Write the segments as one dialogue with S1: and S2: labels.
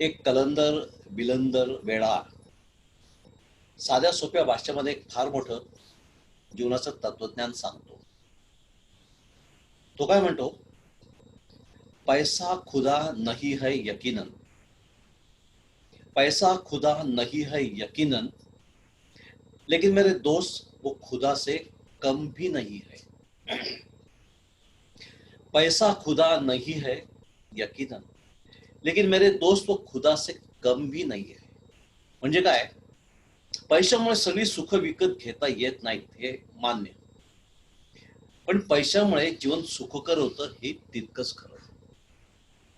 S1: एक कलंदर बिलंदर वेळा. साध्या सोप्या भाषेमध्ये एक फार मोठं जीवनाचं तत्वज्ञान सांगतो. तो काय म्हणतो? पैसा खुदा नहीं है यकीनन. पैसा खुदा नहीं है यकीनन. लेकिन मेरे दोस्त वो खुदा से कम भी नहीं है. पैसा खुदा नहीं है यकीनन. लेकिन मेरे दोस्त वो खुदा से कम भी नाही आहे म्हणजे काय पैशामुळे सगळी सुख विकत घेता येत नाहीत हे मान्य पण पैशामुळे जीवन सुखकर होतं हे तितकंच खरं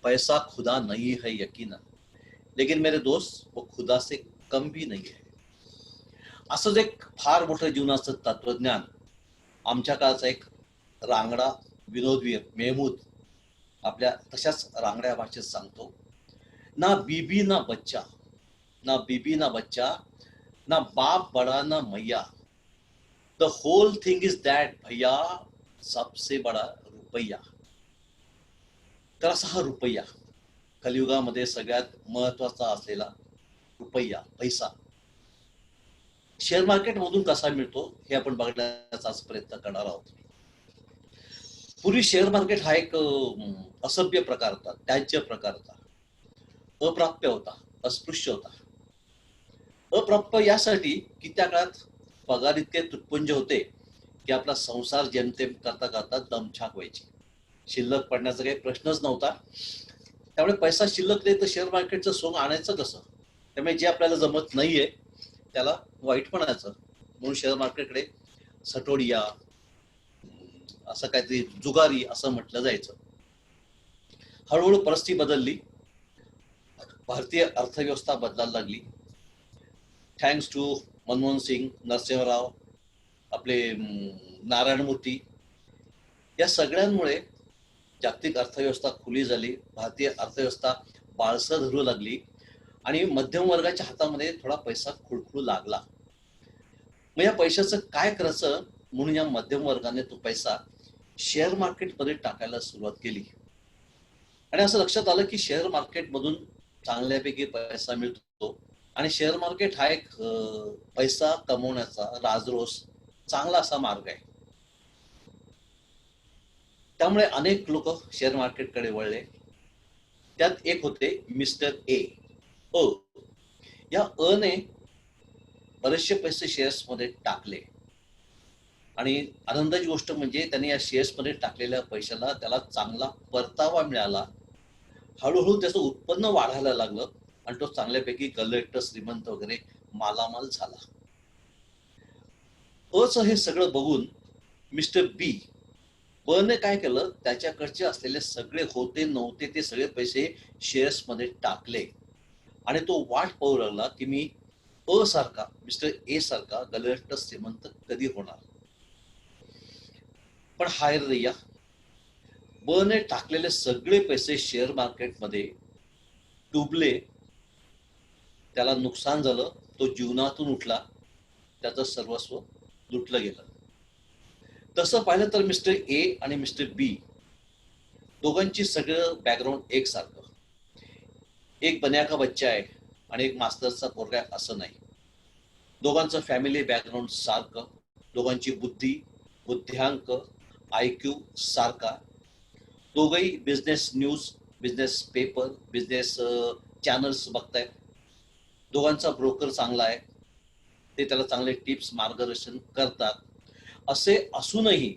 S1: पैसा खुदा नाही है यकीन लेकिन मेरे दोस्त वो खुदा से कम भी नाही आहे असंच एक फार मोठं जीवनाचं तत्वज्ञान आमच्या काळचा एक रांगडा विनोदवीर मेहमूद आपल्या तशाच रांगड्या भाषेत सांगतो. ना बीबी ना बच्चा. ना बीबी ना बच्चा. ना बाप बडा ना मैया. The whole thing is that भैया सबसे बडा रुपया. तर असा हा रुपया. कलियुगामध्ये सगळ्यात महत्त्वाचा असलेला रुपया पैसा. शेअर मार्केट मधून कसा मिळतो हे आपण बघण्याचा प्रयत्न करणार आहोत. पूर्वी शेअर मार्केट हा एक असभ्य प्रकार होता त्याज्य प्रकार होता. अप्राप्य होता अस्पृश्य होता. अप्राप्य यासाठी की त्या काळात पगार इतके तुटपुंज होते की आपला संसार जेमतेम करता करता दमछाक व्हायची. शिल्लक पडण्याचा काही प्रश्नच नव्हता. त्यामुळे पैसा शिल्लक नाही तर शेअर मार्केटचं सोंग आणायचं कसं? त्यामुळे जे आपल्याला जमत नाहीये त्याला वाईट म्हणायचं. म्हणून शेअर मार्केटकडे सटोडिया असं काहीतरी जुगारी असं म्हटलं जायचं. हळूहळू परिस्थिती बदलली. भारतीय अर्थव्यवस्था बदलायला लागली. थँक्स टू मनमोहन सिंग नरसिंहराव आपले नारायणमूर्ती नारायण मूर्ती या सगळ्यांमुळे जागतिक अर्थव्यवस्था खुली झाली. भारतीय अर्थव्यवस्था बाळसं धरू लागली आणि मध्यम वर्गाच्या हातामध्ये थोडा पैसा खुळखुळू लागला. मग या पैशाचं काय करायचं? म्हणून या मध्यम वर्गाने तो पैसा शेअर मार्केटमध्ये टाकायला सुरुवात केली. आणि असं लक्षात आलं की शेअर मार्केटमधून चांगल्यापैकी पैसा मिळतो. आणि शेअर मार्केट हा एक पैसा कमवण्याचा राजरोस चांगला असा मार्ग आहे. त्यामुळे अनेक लोक शेअर मार्केटकडे वळले. त्यात एक होते मिस्टर ए. अ. या अ ने बरेचसे पैसे शेअर्समध्ये टाकले. आणि आनंदाची गोष्ट म्हणजे त्यांनी या शेअर्समध्ये टाकलेल्या पैशाला त्याला चांगला परतावा मिळाला. हळूहळू त्याचं उत्पन्न वाढायला लागलं आणि तो चांगल्यापैकी कलेक्टर श्रीमंत वगैरे मालामाल झाला. अच हे सगळं बघून मिस्टर बी बने काय केलं? त्याच्याकडचे असलेले सगळे होते नव्हते ते सगळे पैसे शेअर्समध्ये टाकले. आणि तो वाट पाहू लागला की मी अ सारखा मिस्टर ए सारखा गलेक्टर श्रीमंत कधी होणार? पण हाय रैया बने टाकलेले सगळे पैसे शेअर मार्केटमध्ये डुबले. त्याला नुकसान झालं. तो जीवनातून उठला. त्याचं सर्वस्व लुटलं गेलं. तसं पाहिलं तर मिस्टर ए आणि मिस्टर बी दोघांची सगळं बॅकग्राऊंड एकसारखं. एक बन्या का बच्चा आहे आणि एक मास्तरचा पोरगा असं नाही. दोघांचं फॅमिली बॅकग्राऊंड सारखं. दोघांची बुद्धी बुद्ध्यांक आय क्यू सारखा. दोघही business news business paper business channels बघतायत दोघांचा ब्रोकर चांगला आहे. ते त्याला चांगले टिप्स मार्गदर्शन करतात. असे असूनही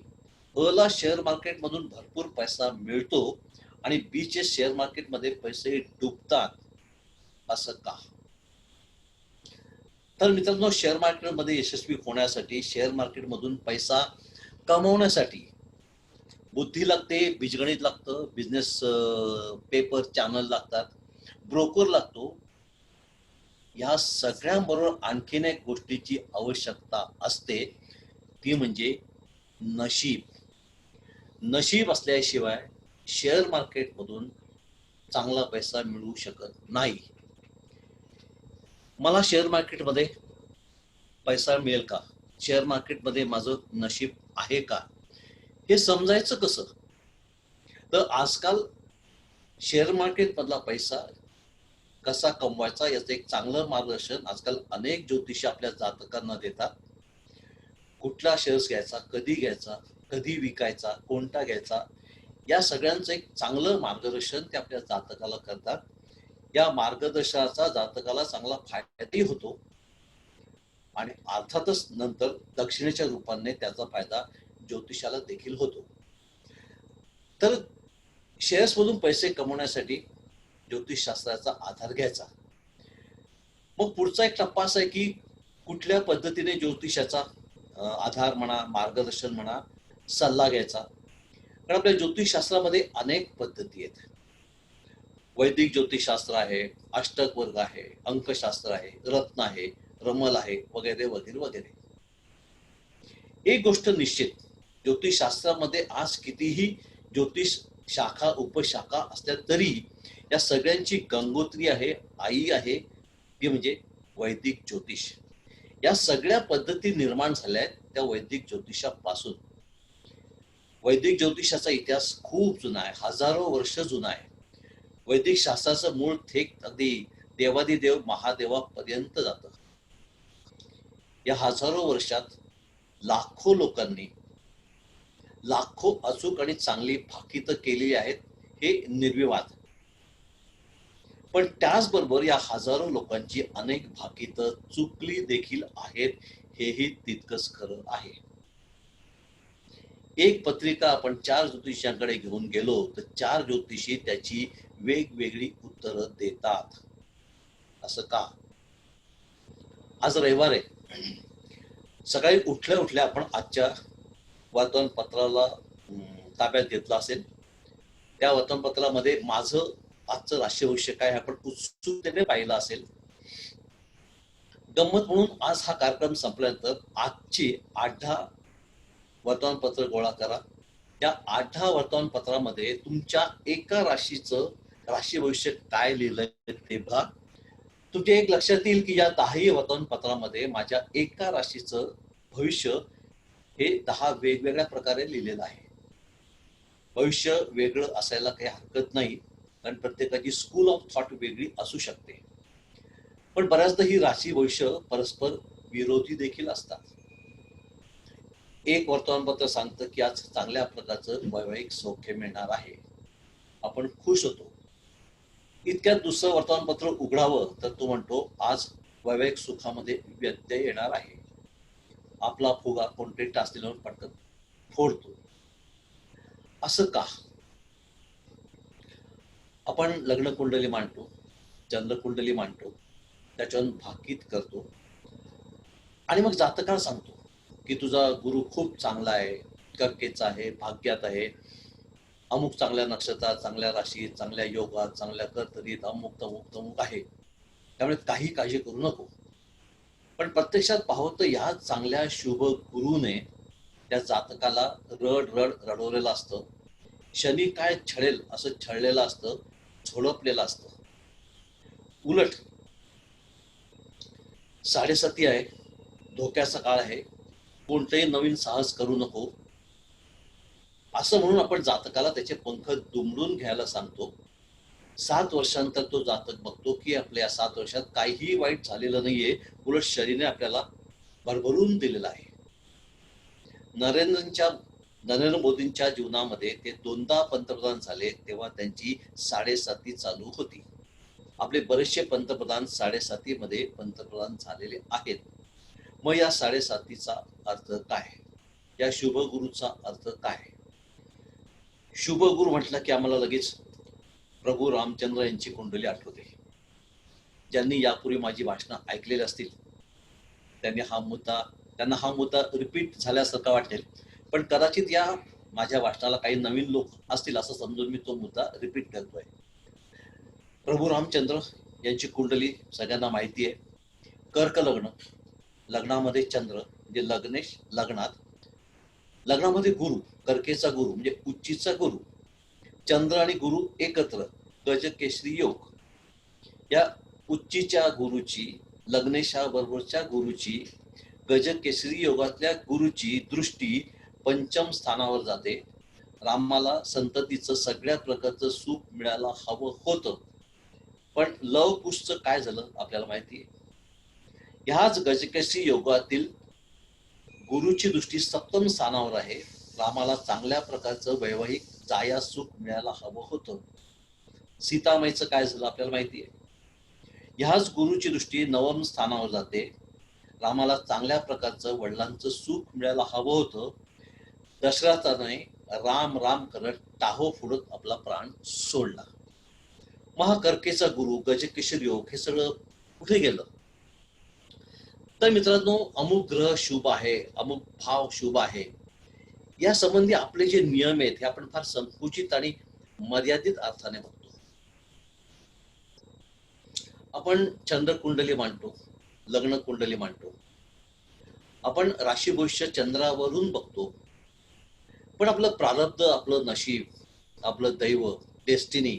S1: अला ला शेअर मार्केटमधून भरपूर पैसा मिळतो आणि बीचे शेअर मार्केटमध्ये पैसे डुबतात. असं का? तर मित्रांनो शेअर मार्केटमध्ये यशस्वी होण्यासाठी शेअर मार्केटमधून पैसा कमवण्यासाठी बुद्धी लागते बीजगणित लागतं बिझनेस पेपर चॅनल लागतात ब्रोकर लागतो. या सगळ्यांबरोबर आणखीन एक गोष्टीची आवश्यकता असते ती म्हणजे नशीब. नशीब असल्याशिवाय शेअर मार्केटमधून चांगला पैसा मिळू शकत नाही. मला शेअर मार्केटमध्ये पैसा मिळेल का? शेअर मार्केटमध्ये माझं नशीब आहे का? हे समजायचं कसं? तर आजकाल शेअर मार्केट मधला पैसा कसा कमवायचा याचं एक चांगलं मार्गदर्शन आजकाल अनेक ज्योतिषी आपल्या जातकांना देतात. कुठला शेअर्स घ्यायचा कधी घ्यायचा कधी विकायचा कोणता घ्यायचा या सगळ्यांचं एक चांगलं मार्गदर्शन ते आपल्या जातकाला करतात. या मार्गदर्शनाचा जातकाला चांगला फायदाही होतो. आणि अर्थातच नंतर दक्षिणेच्या रूपाने त्याचा फायदा ज्योतिषाला देखील होतो. तर शेअर्स मधून पैसे कमवण्यासाठी ज्योतिषशास्त्राचा आधार घ्यायचा. मग पुढचा एक टप्पा असा आहे की कुठल्या पद्धतीने ज्योतिषाचा आधार म्हणा मार्गदर्शन म्हणा सल्ला घ्यायचा. कारण आपल्या ज्योतिषशास्त्रामध्ये अनेक पद्धती आहेत. वैदिक ज्योतिषशास्त्र आहे अष्टक वर्ग आहे अंकशास्त्र आहे रत्न आहे रमल आहे वगैरे वगैरे वगैरे. एक गोष्ट निश्चित ज्योतिषशास्त्रामध्ये आज कितीही ज्योतिष शाखा उपशाखा असल्या तरी या सगळ्यांची गंगोत्री आहे आई आहे ती म्हणजे वैदिक ज्योतिष. या सगळ्या पद्धती निर्माण झाल्या आहेत त्या वैदिक ज्योतिषापासून. वैदिक ज्योतिषाचा इतिहास खूप जुना आहे हजारो वर्ष जुना आहे. वैदिक शास्त्राचं मूळ थेट अगदी देवादिदेव महादेवापर्यंत जातं. या हजारो वर्षात लाखो लोकांनी लाखो अचूक आणि चांगली भाकितं केलेली आहेत हे निर्विवाद. पण त्याचबरोबर या हजारो लोकांची अनेक भाकीत चुकली देखील आहेत हेही तितकंच खरं आहे. एक पत्रिका आपण चार ज्योतिषांकडे घेऊन गेलो तर चार ज्योतिषी त्याची वेगवेगळी उत्तरं देतात. असं का? आज रविवार आहे. सकाळी उठल्या उठल्या आपण आजच्या वर्तमानपत्राला ताब्यात घेतला असेल. त्या वर्तमानपत्रामध्ये माझं आजचं राशी भविष्य काय आपण उत्सुकतेने पाहिलं असेल. गंमत म्हणून आज हा कार्यक्रम संपल्यानंतर आजची आठ दहा वर्तमानपत्र गोळा करा. या आठ दहा वर्तमानपत्रामध्ये तुमच्या एका राशीचं राशी भविष्य काय लिहिलंय ते बघा. तुमच्या एक लक्षात येईल की या दहाही वर्तमानपत्रामध्ये माझ्या एका राशीचं भविष्य हे दहा वेगवेगळ्या प्रकारे लिहिलेलं आहे. भविष्य वेगळं असायला काही हरकत नाही कारण प्रत्येकाची स्कूल ऑफ थॉट वेगळी असू शकते. पण बऱ्याचदा ही राशी भविष्य परस्पर विरोधी देखील असतात. एक वर्तमानपत्र सांगतं की आज चांगल्या प्रकारचं वैवाहिक सौख्य मिळणार आहे. आपण खुश होतो. इतक्यात दुसरं वर्तमानपत्र उघडावं तर तो म्हणतो आज वैवाहिक सुखामध्ये व्यत्यय येणार आहे. आपला फुगा कोणते टाचलेल्यावर पटकन फोडतो. असं का? आपण लग्न कुंडली मांडतो चंद्रकुंडली मांडतो त्याच्यावर भाकीत करतो. आणि मग जातकाला सांगतो की तुझा गुरु खूप चांगला आहे कर्केचा आहे भाग्यात आहे. अमुक चांगल्या नक्षत्रात चांगल्या राशीत चांगल्या योगात चांगल्या कर्तरीत अमुक तमुक तमुक आहे. त्यामुळे काही काळजी करू नको. पण प्रत्यक्षात पाहतो तर ह्या चांगल्या शुभ गुरुने त्या जातकाला रड रड रडवलेलं असतं. शनी काय छळेल असं छळलेलं असतं झोडपलेलं असतं. उलट साडेसाती आहे धोक्याचा काळ आहे कोणतंही नवीन साहस करू नको. असं म्हणून आपण जातकाला त्याचे पंख दुमडून घ्यायला सांगतो. सात वर्षांतर तो जातक बघतो की आपल्या या सात वर्षात काहीही वाईट झालेलं नाहीये. उलट शरीने आपल्याला भरभरून दिलेलं आहे. नरेंद्रच्या नरेंद्र मोदींच्या जीवनामध्ये ते दोनदा पंतप्रधान झाले तेव्हा त्यांची साडेसाती चालू होती. आपले बरेचसे पंतप्रधान साडेसातीमध्ये पंतप्रधान झालेले आहेत. मग या साडेसातीचा अर्थ काय? या शुभगुरूचा अर्थ काय? शुभगुरु म्हटलं की आम्हाला लगेच प्रभू रामचंद्र यांची कुंडली आठवते. ज्यांनी यापूर्वी माझी भाषणं ऐकलेली असतील त्यांनी हा मुद्दा त्यांना हा मुद्दा रिपीट झाल्यासारखा वाटेल. पण कदाचित या माझ्या भाषणाला काही नवीन लोक असतील असं समजून मी तो मुद्दा रिपीट करतोय. प्रभू रामचंद्र यांची कुंडली सगळ्यांना माहिती आहे. कर्क लग्न लग्नामध्ये चंद्र म्हणजे लग्नेश लग्नात लग्नामध्ये गुरु कर्केचा गुरु म्हणजे उच्चीचा गुरु चंद्र आणि गुरु एकत्र गजकेशरी योग. या उच्चीच्या गुरुची लग्नेशा बरोबरच्या गुरुची गजकेसरी योगातल्या गुरुची दृष्टी पंचम स्थानावर जाते. रामाला संततीचं सगळ्या प्रकारचं सुख मिळायला हवं होतं. पण लव कुशचं काय झालं आपल्याला माहिती आहे? ह्याच गजकेशी योगातील गुरुची दृष्टी सप्तम स्थानावर आहे. रामाला चांगल्या प्रकारचं वैवाहिक जाया सुख मिळायला हवं होतं. सीतामाईचं काय झालं आपल्याला माहिती आहे ह्याच गुरुची दृष्टी नवम स्थानावर जाते. रामाला चांगल्या प्रकारचं वडिलांचं सुख मिळायला हवं होतं. दशरथाने राम राम करत टाहो फुडत आपला प्राण सोडला. महाकर्केचा गुरु गजकिशोर योग हे सगळं कुठे गेलं? तर मित्रांनो अमुक ग्रह शुभ आहे अमुक भाव शुभ आहे. या संबंधी आपले जे नियम आहेत हे आपण फार संकुचित आणि मर्यादित अर्थाने बघतो. आपण चंद्र कुंडली मांडतो लग्न कुंडली मांडतो. आपण राशी भविष्य चंद्रावरून बघतो. पण आपलं प्रारब्ध आपलं नशीब आपलं दैव डेस्टिनी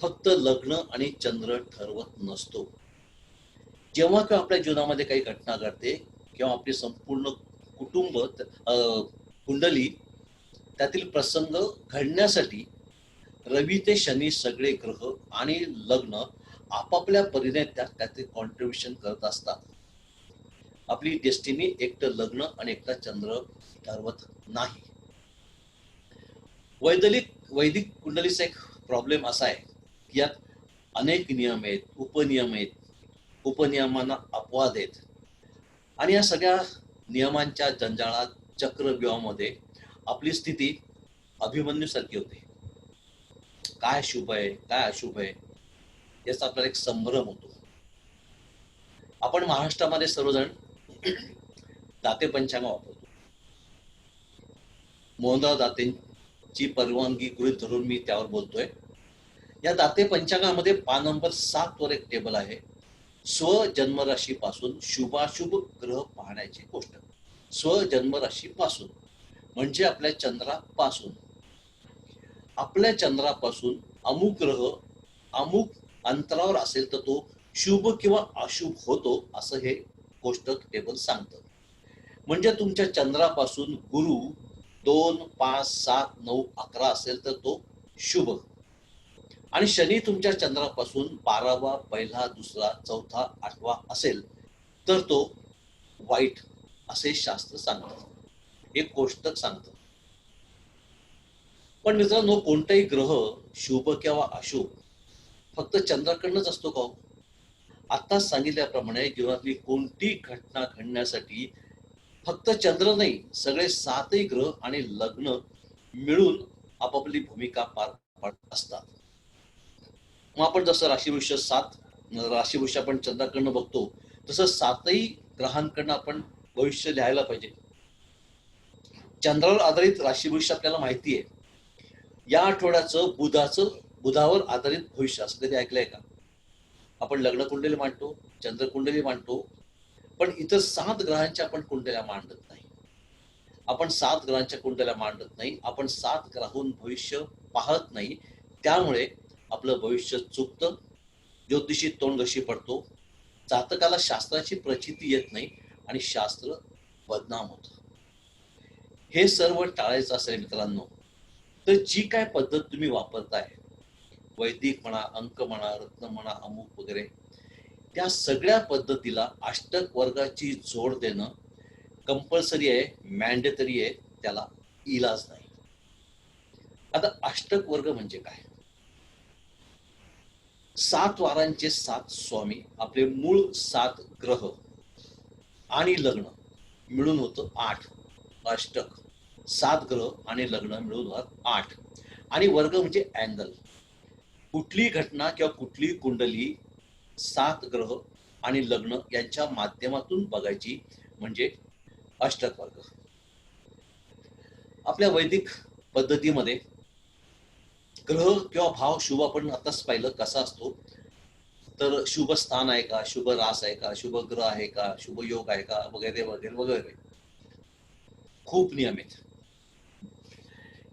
S1: फक्त लग्न आणि चंद्र ठरवत नसतो. जेव्हा किंवा आपल्या जीवनामध्ये काही घटना घडते किंवा आपली संपूर्ण कुटुंब अं, कुंडली त्यातील प्रसंग घडण्यासाठी रवी ते शनी सगळे ग्रह आणि लग्न आपापल्या परीने त्यात काहीतरी कॉन्ट्रीब्युशन करत असतात. आपली डेस्टिनी एकटं लग्न आणि एकटा चंद्र ठरवत नाही. वैदलिक वैदिक कुंडलीचा एक प्रॉब्लेम असा आहे की यात अनेक नियम आहेत उपनियम आहेत उपनियमांना अपवाद आहेत. आणि या सगळ्या नियमांच्या जंजाळात चक्रव्यूहामध्ये आपली स्थिती अभिमन्यूसारखी होते. काय शुभ आहे? काय अशुभ आहे? याचा आपल्याला एक संभ्रम होतो. आपण महाराष्ट्रामध्ये सर्वजण दाते पंचांग वापरतो. मोहनराव दातेंची परवानगी गृहीत धरून मी त्यावर बोलतोय. या दाते पंचांगामध्ये पान नंबर सात वर एक टेबल आहे. स्वजन्मराशीपासून पासून शुभाशुभ ग्रह पाहण्याची गोष्ट. स्वजन्मराशीपासून म्हणजे आपल्या चंद्रापासून. आपल्या चंद्रापासून अमुक ग्रह अमुक अंतरावर असेल तर तो शुभ किंवा अशुभ होतो असं हे कोष्टक टेबल सांगतं. म्हणजे तुमच्या चंद्रापासून गुरु दोन पाच सात नऊ अकरा असेल तर तो शुभ. आणि शनी तुमच्या चंद्रापासून बारावा पहिला दुसरा चौथा आठवा असेल तर तो वाईट असे शास्त्र सांगतात. एक कोष्टक सांगतं. पण मित्रांनो कोणताही ग्रह शुभ किंवा अशुभ फक्त चंद्राकडनंच असतो का हो? आत्ताच सांगितल्याप्रमाणे जीवनातली कोणती घटना घडण्यासाठी फक्त चंद्र नाही सगळे सातही ग्रह आणि लग्न मिळून आपापली भूमिका पार पाडत असतात. मग आपण जसं राशीवृष्य सात राशीवृष्य आपण चंद्राकडनं बघतो तसं सातही ग्रहांकडनं आपण भविष्य लिहायला पाहिजे. चंद्रावर आधारित राशी भविष्य आपल्याला माहिती आहे. या आठवड्याचं बुधाचं बुधावर आधारित भविष्य असं कधी ऐकलंय का? आपण लग्न कुंडली मांडतो चंद्र कुंडली मांडतो पण इतर सात ग्रहांच्या आपण कुंडल्या मांडत नाही. आपण सात ग्रहांच्या कुंडल्या मांडत नाही आपण सात ग्रहून भविष्य पाहत नाही. त्यामुळे आपलं भविष्य चुकतं ज्योतिषी तोंडघशी पडतो. जातकाला शास्त्राची प्रचिती येत नाही. आणि शास्त्र बदनाम होत. हे सर्व टाळायचं असेल मित्रांनो तर जी काय पद्धत तुम्ही वापरताय वैदिक म्हणा अंक म्हणा रत्न म्हणा अमुक वगैरे त्या सगळ्या पद्धतीला अष्टक वर्गाची जोड देणं कंपल्सरी आहे मॅन्डेटरी आहे त्याला इलाज नाही. आता अष्टक वर्ग म्हणजे काय? सात वारांचे सात स्वामी आपले मूळ सात ग्रह आणि लग्न मिळून होतं आठ. अष्टक. सात ग्रह आणि लग्न मिळून होतात आठ. आणि वर्ग म्हणजे अँगल कुठली घटना किंवा कुठली कुंडली सात ग्रह आणि लग्न यांच्या माध्यमातून बघायची म्हणजे अष्टक वर्ग. आपल्या वैदिक पद्धतीमध्ये ग्रह किंवा भाव शुभ आपण आताच पाहिलं कसा असतो? तर शुभ स्थान आहे का? शुभ रास आहे का? शुभ ग्रह आहे का? शुभ योग आहे का? वगैरे वगैरे वगैरे. खूप नियम आहेत.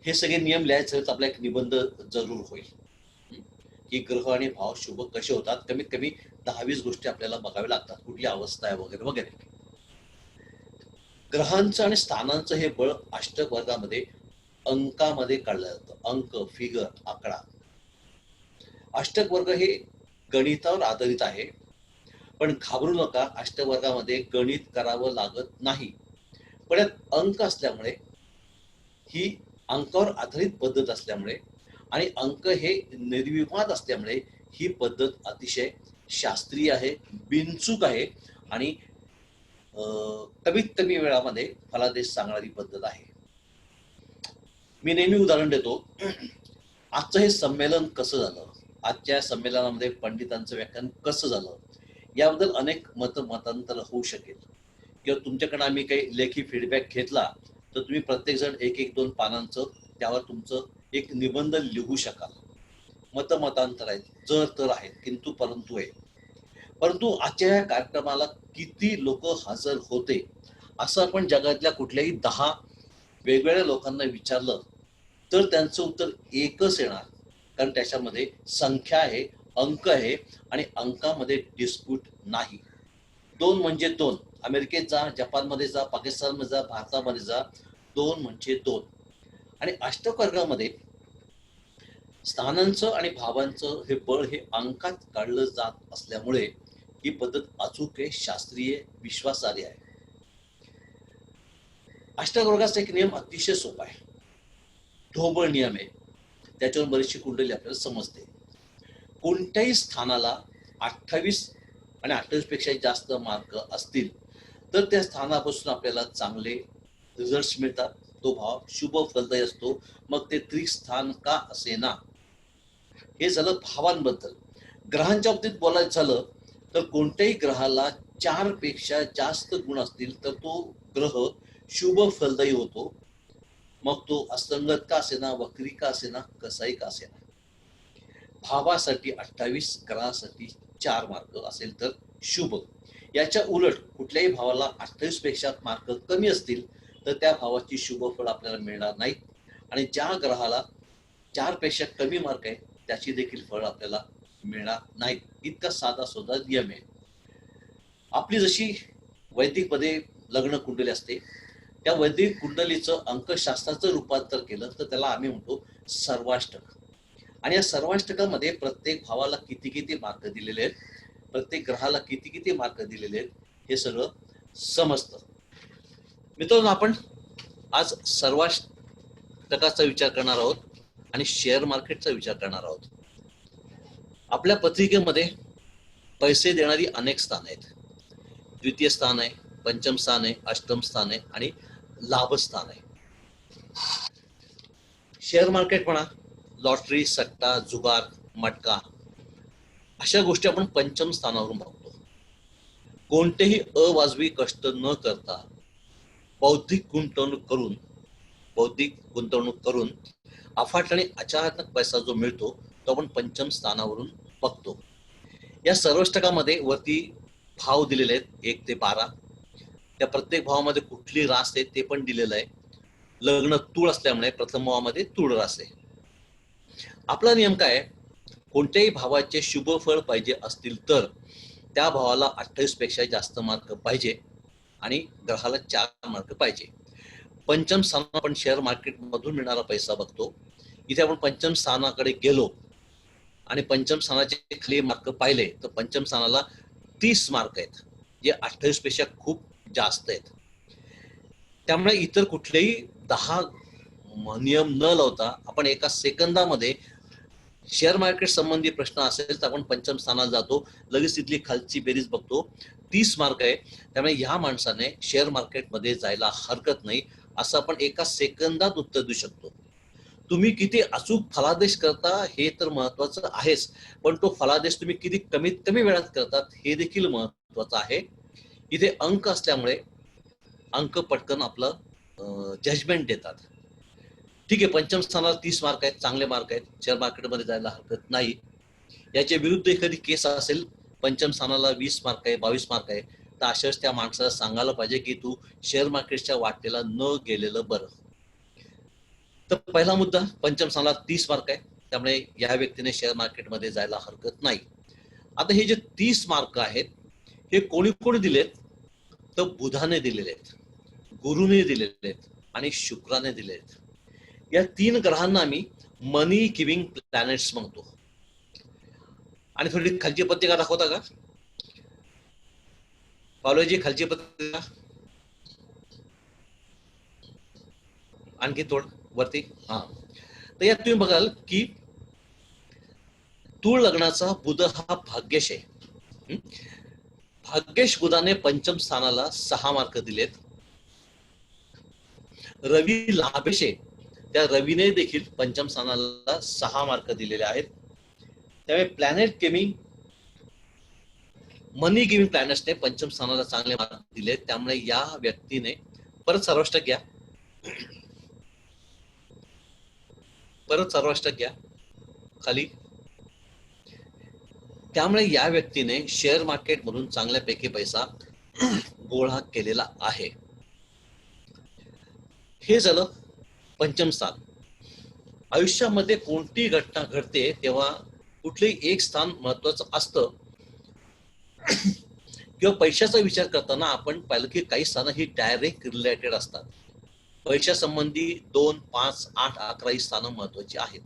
S1: हे सगळे नियम लिहायचं तर आपला एक निबंध जरूर होईल. की ग्रह आणि भाव शुभ कसे होतात? कमीत कमी दहावीस गोष्टी आपल्याला बघाव्या लागतात. कुठली अवस्था आहे वगैरे वगैरे. ग्रहांचं आणि स्थानांचं हे बळ अष्टक वर्गामध्ये अंकामध्ये काढलं जातं. अंक फिगर आकडा. अष्टक वर्ग हे गणितावर आधारित आहे. पण घाबरू नका अष्टवर्गामध्ये गणित करावं लागत नाही. पण यात अंक असल्यामुळे ही अंकावर आधारित पद्धत असल्यामुळे आणि अंक हे निर्विवाद असल्यामुळे ही पद्धत अतिशय शास्त्रीय आहे बिनचूक आहे आणि अं, कमीत कमी वेळामध्ये फलादेश सांगणारी पद्धत आहे. मी नेहमी उदाहरण देतो. आजचं हे संमेलन कसं झालं? आजच्या संमेलनामध्ये पंडितांचं व्याख्यान कसं झालं? याबद्दल अनेक मत मतांतर होऊ शकेल. किंवा तुमच्याकडे आम्ही काही लेखी फीडबॅक घेतला तर तुम्ही प्रत्येक जण एक एक दोन पानांचं त्यावर तुमचं एक निबंध लिहू शकाल. मत मतांतर आहेत जर तर आहेत किंतु परंतु आहे. परंतु आजच्या या कार्यक्रमाला किती लोक हजर होते असं आपण जगातल्या कुठल्याही दहा वेगवेगळ्या लोकांना विचारलं तर त्यांचं उत्तर एकच येणार. कारण त्याच्यामध्ये संख्या आहे अंक आहे आणि अंकामध्ये डिस्प्यूट नाही. दोन म्हणजे दोन. अमेरिकेत जा जपानमध्ये जा पाकिस्तानमध्ये जा भारतामध्ये जा दोन म्हणजे दोन. आणि अष्टवर्गामध्ये स्थानांचं आणि भावांचं हे बळ हे अंकात काढलं जात असल्यामुळे ही पद्धत अचूक आहे शास्त्रीय विश्वासार्ह आहे. अष्टवर्गाचा एक नियम अतिशय सोपा आहे. ढोबळ नियम आहे. त्याच्यावर बरीचशी कुंडली आपल्याला समजते. कोणत्याही स्थानाला अठ्ठावीस आणि अठ्ठावीसपेक्षा जास्त मार्क असतील तर त्या स्थानापासून आपल्याला चांगले रिझल्ट मिळतात. तो भाव शुभ फलदायी असतो. मग ते त्रिस्थान का असेना? हे झालं भावांबद्दल. ग्रहांच्या बाबतीत बोलायचं झालं तर कोणत्याही ग्रहाला चारपेक्षा जास्त गुण असतील तर तो ग्रह शुभ फलदायी होतो. मग तो असंगत का असेना वक्री का असेना कसाही का असेना? भावासाठी अठ्ठावीस ग्रहासाठी चार मार्क असेल तर शुभ. याच्या उलट कुठल्याही भावाला अठ्ठावीसपेक्षा मार्क कमी असतील तर त्या भावाची शुभ फळ आपल्याला मिळणार नाहीत. आणि ज्या ग्रहाला चारपेक्षा कमी मार्क आहे त्याची देखील फळ आपल्याला मिळणार नाहीत. इतका साधा सोधा नियम आहे. आपली जशी वैदिकमध्ये लग्न कुंडली असते त्या वैदिक कुंडलीचं अंकशास्त्राचं रूपांतर केलं तर त्याला आम्ही म्हणतो सर्वाष्टक. आणि या सर्वाष्टकामध्ये प्रत्येक भावाला किती किती मार्क दिलेले आहेत प्रत्येक ग्रहाला किती किती मार्क दिलेले आहेत हे सगळं समजतं. मित्रांनो आपण आज सर्वाष्टकाचा विचार करणार आहोत आणि शेअर मार्केटचा विचार करणार आहोत. आपल्या पत्रिकेमध्ये पैसे देणारी अनेक स्थान आहेत. द्वितीय स्थान आहे पंचम स्थान आहे अष्टम स्थान आहे आणि लाभस्थान आहे. शेअर मार्केट म्हणा लॉटरी सट्टा जुगार मटका अशा गोष्टी आपण पंचम स्थानावरून बघतो. कोणतेही अवाजवी कष्ट न करता बौद्धिक गुंतवणूक करून बौद्धिक गुंतवणूक करून अफाट आणि अचानक पैसा जो मिळतो तो आपण पंचम स्थानावरून बघतो. या सर्वष्टकामध्ये वरती भाव दिलेले आहेत एक ते बारा. त्या प्रत्येक भावामध्ये कुठली रास आहे ते पण दिलेलं आहे. लग्न तूळ असल्यामुळे प्रथम भावामध्ये तूळ रास आहे. आपला नियम काय कोणत्याही भावाचे शुभ फळ पाहिजे असतील तर त्या भावाला अठ्ठावीसपेक्षा जास्त मार्क पाहिजे आणि ग्रहाला चार मार्क पाहिजे. पंचम स्थान आपण शेअर मार्केट मधून मिळणारा पैसा बघतो. इथे आपण पंचम स्थानाकडे गेलो आणि पंचम स्थानाचे खाली मार्क पाहिले तर पंचम स्थानाला तीस मार्क आहेत. जे अठ्ठावीसपेक्षा खूप जास्त आहेत. त्यामुळे इतर कुठलेही दहा नियम न लावता आपण एका सेकंदामध्ये शेअर मार्केट संबंधी प्रश्न असेल तर आपण पंचम स्थानाला जातो. लगेच तिथली खालची बेरीज बघतो. तीस मार्क आहे. त्यामुळे ह्या माणसाने शेअर मार्केटमध्ये जायला हरकत नाही. असं आपण एका सेकंदात उत्तर देऊ शकतो. तुम्ही किती अचूक फलादेश करता हे तर महत्वाचं आहेच. पण तो फलादेश तुम्ही किती कमीत कमी वेळात करतात हे देखील महत्वाचं आहे. इथे अंक असल्यामुळे अंक पटकन आपलं जजमेंट देतात. ठीक आहे पंचम स्थानाला तीस मार्क आहेत चांगले मार्क आहेत शेअर मार्केटमध्ये जायला हरकत नाही. याच्या विरुद्ध एखादी केस असेल पंचम स्थानाला वीस मार्क आहे बावीस मार्क आहे तर अशाच त्या माणसाला सांगायला पाहिजे की तू शेअर मार्केटच्या वाटेला न गेलेलं बरं. तर पहिला मुद्दा पंचम स्थानाला तीस मार्क आहे त्यामुळे या व्यक्तीने शेअर मार्केटमध्ये जायला हरकत नाही. आता हे जे तीस मार्क आहेत हे कोणी कोणी दिलेत? फक्त बुधाने दिलेले आहेत गुरुने दिलेले आहेत आणि शुक्राने दिले आहेत. या तीन ग्रहांना आम्ही मनी गिविंग प्लॅनेट्स म्हणतो. आणि थोडी खालची पत्रिका दाखवता का? पावलोजी खालची पत्रिका. आणखी थोड वरती. हा. तर यात तुम्ही बघाल की तूळ लग्नाचा बुध हा भाग्यश आहे भाग्येश बुधाने पंचम स्थानाला सहा मार्क दिलेत. रवी लाभेशे त्या रवीने देखील पंचम स्थानाला सहा मार्क दिलेले आहेत. त्यामुळे प्लॅनेट गेमिंग मनी गेमिंग प्लॅनेट्सने पंचम स्थानाला चांगले मार्क दिले त्यामुळे या व्यक्तीने परत सर्वाष्टक घ्या. परत सर्वाष्टक घ्या. खाली. त्यामुळे या व्यक्तीने शेअर मार्केट मधून चांगल्यापैकी पैसा गोळा केलेला आहे. हे झालं पंचम स्थान आयुष्यामध्ये कोणती घटना घडते तेव्हा कुठलंही एक स्थान महत्वाचं असतं. किंवा पैशाचा विचार करताना आपण पाहिलं की काही स्थानं ही डायरेक्ट रिलेटेड असतात. पैशासंबंधी दोन पाच आठ अकरा ही स्थानं महत्वाची आहेत.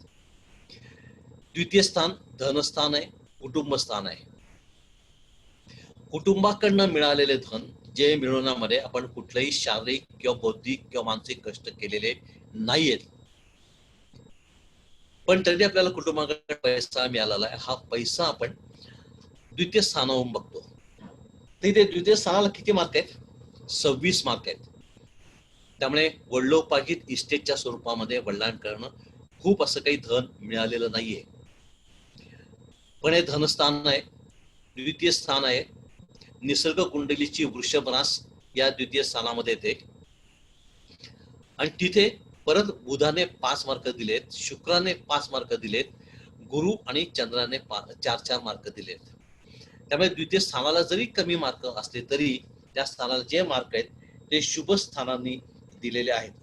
S1: द्वितीय स्थान धनस्थान आहे. कुटुंब स्थान आहे. कुटुंबाकडनं मिळालेले धन जे मिळवण्यामध्ये आपण कुठलेही शारीरिक किंवा बौद्धिक किंवा मानसिक कष्ट केलेले नाहीयेत. पण तरी आपल्याला कुटुंबाकडे पैसा मिळालेला आहे. हा पैसा आपण द्वितीय स्थानावरून बघतो. तिथे द्वितीय स्थानाला किती मार्क आहेत? सव्वीस मार्क आहेत. त्यामुळे वडिलोपार्जित इस्टेटच्या स्वरूपामध्ये वडिलांकडनं खूप असं काही धन मिळालेलं नाहीये. पण हे धनस्थान आहे द्वितीय स्थान आहे. निसर्ग कुंडलीची वृषभ रास या द्वितीय स्थानामध्ये येते. आणि तिथे परत बुधाने पाच मार्क दिलेत शुक्राने पाच मार्क दिलेत गुरु आणि चंद्राने चार चार मार्क दिलेत. त्यामुळे द्वितीय स्थानाला जरी कमी मार्क असले तरी त्या स्थानाला जे मार्क आहेत ते शुभ स्थानांनी दिलेले आहेत.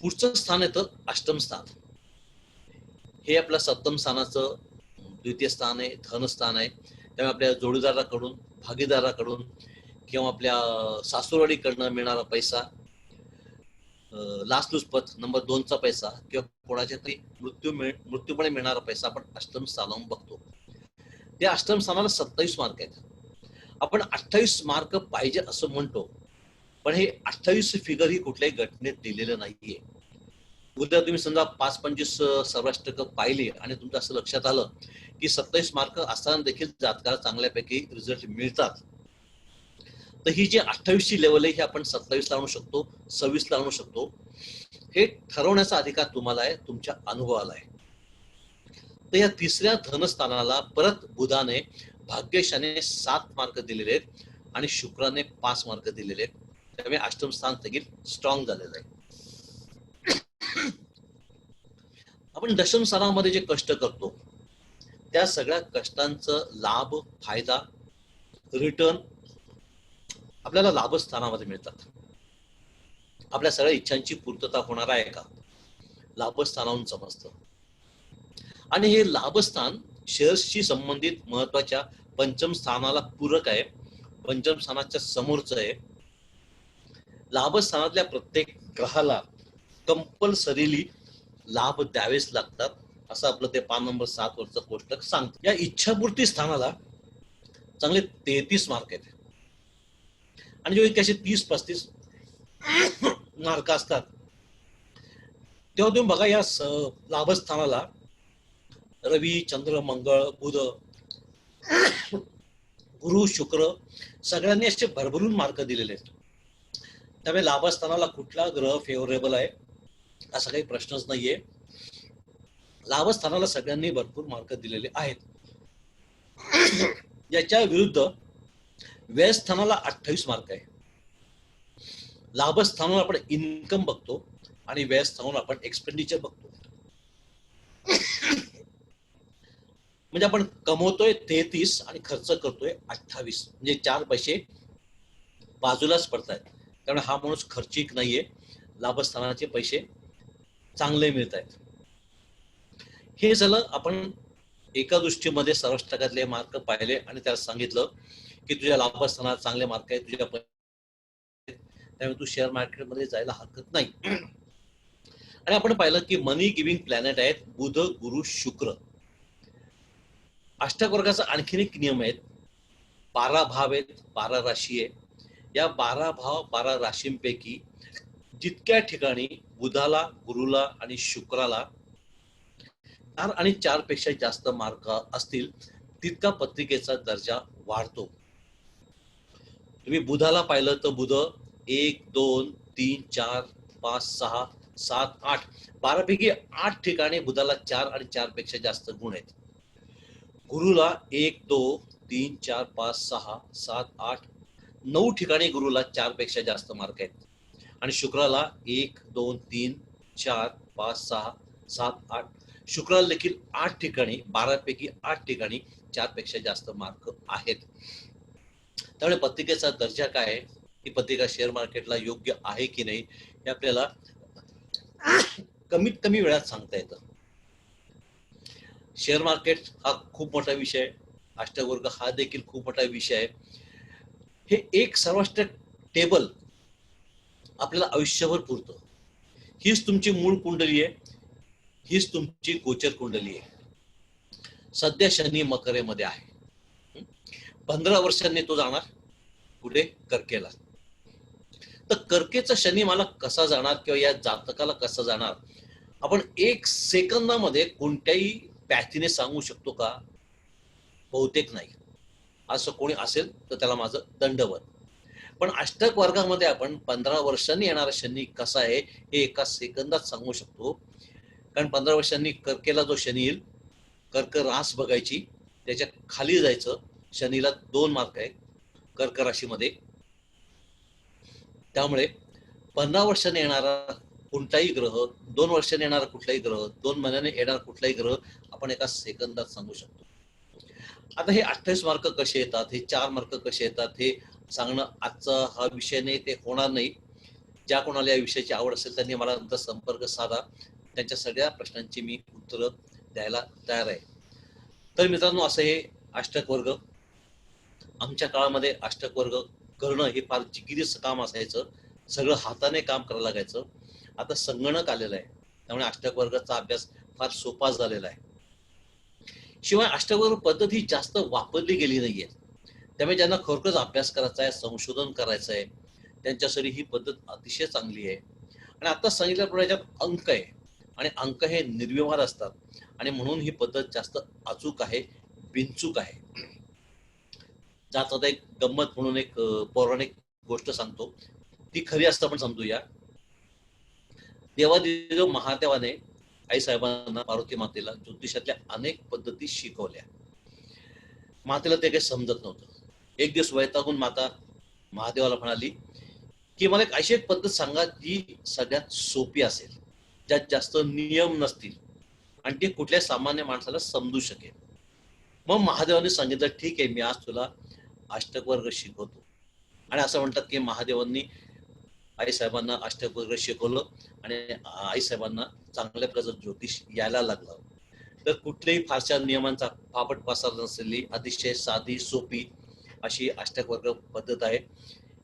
S1: पुढचं स्थान येतं अष्टम स्थान. हे आपलं सप्तम स्थानाचं द्वितीय स्थान आहे धनस्थान आहे. त्यामुळे आपल्या जोडीदाराकडून भागीदाराकडून किंवा आपल्या सासूरवाडीकडनं मिळणारा पैसा लास्ट नंबर दोनचा पैसा किंवा कोणाच्या तरी मृत्यू मिळ मृत्यूपणे मिळणारा पैसा आपण अष्टम स्थानावरून बघतो. त्या अष्टम स्थानाला सत्तावीस मार्क आहेत. आपण अठ्ठावीस मार्क पाहिजे असं म्हणतो पण हे अठ्ठावीस फिगर ही कुठल्याही घटनेत दिलेलं नाहीये. उद्या तुम्ही समजा पाच पंचवीस सर्वाष्टक पाहिले आणि तुमचं असं लक्षात आलं की सत्तावीस मार्क असताना देखील जातकाला चांगल्यापैकी रिझल्ट मिळतात. तर ही जी अठ्ठावीसची लेवल आहे ही आपण सत्तावीस आणू शकतो सव्वीस आणू शकतो. हे ठरवण्याचा अधिकार तुम्हाला आहे तुमच्या अनुभवाला आहे. तर या तिसऱ्या धनस्थानाला परत बुधाने भाग्यशाने सात मार्क दिलेले आहेत आणि शुक्राने पाच मार्क दिलेले आहेत. त्यामुळे अष्टम स्थान देखील स्ट्रॉंग झालेलं आहे. आपण दशम स्थानामध्ये जे कष्ट करतो त्या सगळ्या कष्टांचं लाभ फायदा रिटर्न आपल्याला लाभस्थानामध्ये मिळतात. आपल्या सगळ्या इच्छांची पूर्तता होणार आहे का? लाभस्थानाहून समजतं. आणि हे लाभस्थान शेअर्सशी संबंधित महत्त्वाच्या पंचम स्थानाला पूरक आहे पंचम स्थानाच्या समोरच आहे. लाभस्थानातल्या प्रत्येक ग्रहाला कंपल्सरीली लाभ द्यावेच लागतात असं आपलं ते पान नंबर सात वरचं कोष्टक सांगतं. या इच्छापूर्ती स्थानाला चांगले तेहतीस मार्क आहेत. आणि जेव्हा कसे तीस पस्तीस मार्क असतात तेव्हा तुम्ही बघा या लाभस्थानाला रवी चंद्र मंगळ बुध गुरु शुक्र सगळ्यांनी असे भरभरून मार्क दिलेले आहेत. त्यामुळे लाभस्थानाला कुठला ग्रह फेवरेबल आहे? असा काही प्रश्नच नाहीये. लाभस्थानाला सगळ्यांनी भरपूर मार्क दिलेले आहेत. याच्या विरुद्ध व्ययस्थानाला अठ्ठावीस मार्क आहे. लाभस्थानाला आपण इन्कम बघतो आणि व्ययस्थानावर आपण एक्सपेंडिचर बघतो. म्हणजे आपण कमवतोय तेहतीस आणि खर्च करतोय अठ्ठावीस. म्हणजे चार पैसे बाजूलाच पडतायत. त्यामुळे हा माणूस खर्चिक नाहीये. लाभस्थानाचे पैसे चांगले मिळत आहेत. हे झालं आपण एका दृष्टीमध्ये सर्वष्टकातले मार्क पाहिले आणि त्याला सांगितलं की तुझ्या लाभस्थानात चांगले मार्क आहेत तुझ्या त्यामुळे तू शेअर मार्केटमध्ये जायला हरकत नाही. आणि आपण पाहिलं की मनी गिविंग प्लॅनेट आहेत बुध गुरु शुक्र. अष्टक वर्गाचा आणखीन एक नियम आहेत. बारा भाव आहेत बारा राशी आहे. या बारा भाव बारा राशींपैकी जितक्या ठिकाणी बुधाला गुरुला आणि शुक्राला चार आणि चारपेक्षा जास्त मार्क असतील तितका पत्रिकेचा दर्जा वाढतो. तुम्ही बुधाला पाहिलं तर बुध एक दोन तीन चार पाच सहा सात आठ बारापैकी आठ ठिकाणी बुधाला चार आणि चारपेक्षा जास्त गुण आहेत. गुरुला एक दोन तीन चार पाच सहा सात आठ नऊ ठिकाणी गुरुला चारपेक्षा जास्त मार्क आहेत. आणि शुक्राला एक दोन तीन चार पाच सहा सात आठ. शुक्राला देखील आठ ठिकाणी बारापैकी आठ ठिकाणी चारपेक्षा जास्त मार्क आहेत. त्यामुळे पत्रिकेचा दर्जा काय आहे? ही पत्रिका शेअर मार्केटला योग्य आहे की नाही हे आपल्याला कमीत कमी वेळात सांगता येतं. शेअर मार्केट हा खूप मोठा विषय आहे. अष्टवर्ग हा देखील खूप मोठा विषय आहे. हे एक सर्वाष्टक टेबल आपल्याला आयुष्यभर पुरतं. हीच तुमची मूळ कुंडली आहे. हीच तुमची गोचर कुंडली आहे. सध्या शनी मकरेमध्ये आहे. पंधरा वर्षांनी तो जाणार. पुढे कर्केला. तर कर्केचा शनी मला कसा जाणार किंवा या जातकाला कसा जाणार? आपण एक सेकंदामध्ये कोणत्याही पॅथीने सांगू शकतो का? बहुतेक नाही. असं कोणी असेल तर त्याला माझं दंडवत. पण अष्टक वर्गामध्ये आपण पंधरा वर्षांनी येणारा शनी कसा आहे हे एका सेकंदात सांगू शकतो. कारण पंधरा वर्षांनी कर्केला जो शनी येईल कर्क रास बघायची त्याच्याखाली जायचं. शनीला दोन मार्क आहे कर्क राशीमध्ये. त्यामुळे पंधरा वर्षाने येणारा कोणताही ग्रह दोन वर्षाने येणारा कुठलाही ग्रह दोन महिन्याने येणारा कुठलाही ग्रह आपण एका सेकंदात सांगू शकतो. आता हे अठ्ठावीस मार्क कसे येतात हे चार मार्क कसे येतात हे सांगणं आजचा हा विषय नाही ते होणार नाही. ज्या कोणाला या विषयाची आवड असेल त्यांनी मला नंतर संपर्क साधा. त्यांच्या सगळ्या प्रश्नांची मी उत्तरं द्यायला तयार आहे. तर मित्रांनो असं हे अष्टक वर्ग. आमच्या काळामध्ये अष्टक वर्ग करणं हे फार जिगिरीचं काम असायचं. सगळं हाताने काम करायला लागायचं. आता संगणक आलेलं आहे. त्यामुळे अष्टक वर्गाचा अभ्यास फार सोपा झालेला आहे. शिवाय अष्टवर्ग पद्धत ही जास्त वापरली गेली नाहीये त्यामुळे ज्यांना खरोखरच अभ्यास करायचा आहे संशोधन करायचं आहे त्यांच्यासाठी ही पद्धत अतिशय चांगली आहे. आणि आता सांगितल्याप्रमाणे याच्यात अंक आहे आणि अंक हे निर्व्यवहार असतात आणि म्हणून ही पद्धत जास्त अचूक आहे बिनचूक आहे. जात एक गंमत म्हणून एक पौराणिक गोष्ट सांगतो. ती खरी असतं पण समजूया. देवादेव महादेवाने आई साहेबांना पार्वती मातेला ज्योतिषातल्या अनेक पद्धती शिकवल्या. मातेला ते काही समजत नव्हतं. एक दिवस वैतागून माता महादेवाला म्हणाली की मला एक अशी एक पद्धत सांगा जी सगळ्यात सोपी असेल ज्यात जास्त नियम नसतील आणि ती कुठल्या सामान्य माणसाला समजू शकेल. मग महादेवाने सांगितलं ठीक आहे मी आज तुला अष्टक वर्ग शिकवतो. आणि असं म्हणतात की महादेवांनी आई साहेबांना अष्टक वर्ग शिकवलं आणि आई साहेबांना चांगल्या प्रकारचं ज्योतिष यायला लागलं. तर कुठल्याही फारशा नियमांचा फापट पसार नसलेली अतिशय साधी सोपी अशी अष्टक वर्ग पद्धत आहे.